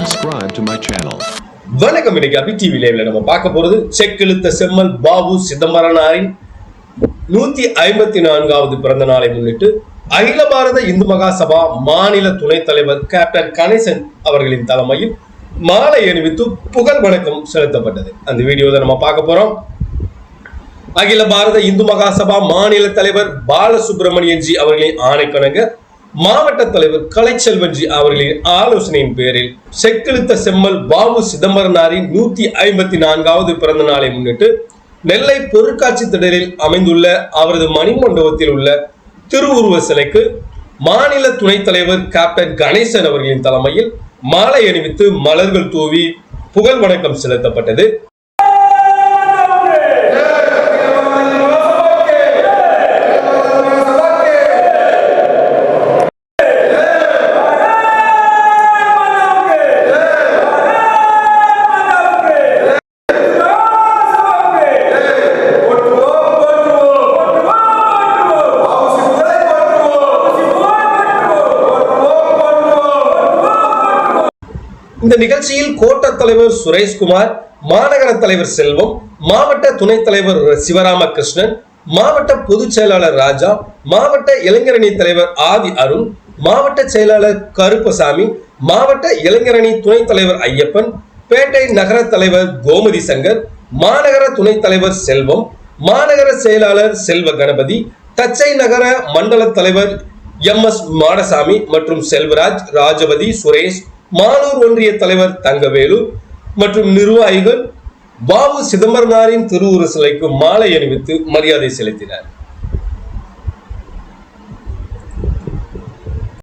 subscribe to my channel. வணக்கம். இன்னைக்கு அபி TV லைவ்ல நம்ம பார்க்க போறது செக் இழுத்த செம்மல் பாபு சிதம்பரனாரின் நூத்தி ஐம்பத்தி நான்காவது பிறந்த நாளை முன்னிட்டு அகில பாரத இந்து மகாசபா மாநில துணைத் தலைவர் கேப்டன் கணேசன் அவர்களின் தலைமையில் மாலை அணிவித்து புகழ் வணக்கம் செலுத்தப்பட்டது. அந்த வீடியோவை நம்ம பார்க்க போறோம். அகில பாரத இந்து மகாசபா மாநில தலைவர் பாலசுப்ரமணியன்ஜி அவர்களின் ஆணைக்கணங்க மாவட்ட தலைவர் கலைச்செல்வன்ஜி அவர்களின் ஆலோசனையின் பேரில் செக்கெழுத்த செம்மல் பாபு சிதம்பரனாரின் நூத்தி ஐம்பத்தி நான்காவது பிறந்த நாளை முன்னிட்டு நெல்லை பொருட்காட்சி திடலில் அமைந்துள்ள அவரது மணிமண்டபத்தில் உள்ள திருவுருவ சிலைக்கு மாநில துணைத் தலைவர் கேப்டன் கணேசன் அவர்களின் தலைமையில் மாலை அணிவித்து மலர்கள் தூவி புகழ் வணக்கம் செலுத்தப்பட்டது. இந்த நிகழ்ச்சியில் கோட்ட தலைவர் சுரேஷ்குமார் மாநகர தலைவர் செல்வம் மாவட்ட துணைத் தலைவர் சிவராமகிருஷ்ணன் மாவட்ட பொதுச் செயலாளர் ராஜா மாவட்ட இளைஞரணி தலைவர் ஆதி அருண் மாவட்ட செயலாளர் கருப்பசாமி மாவட்ட இளைஞரணி துணைத் தலைவர் ஐயப்பன் பேட்டை நகர தலைவர் கோமதி சங்கர் மாநகர துணைத் தலைவர் செல்வம் மாநகர செயலாளர் செல்வ கணபதி தச்சை நகர மண்டல தலைவர் எம் எஸ் மாடசாமி மற்றும் செல்வராஜ் ராஜபதி சுரேஷ் மானூர் ஒன்றிய தலைவர் தங்கவேலு மற்றும் நிர்வாகிகள் பாபு சிதம்பரனாரின் திருவுரு சிலைக்கு மாலை அணிவித்து மரியாதை செலுத்தினர்.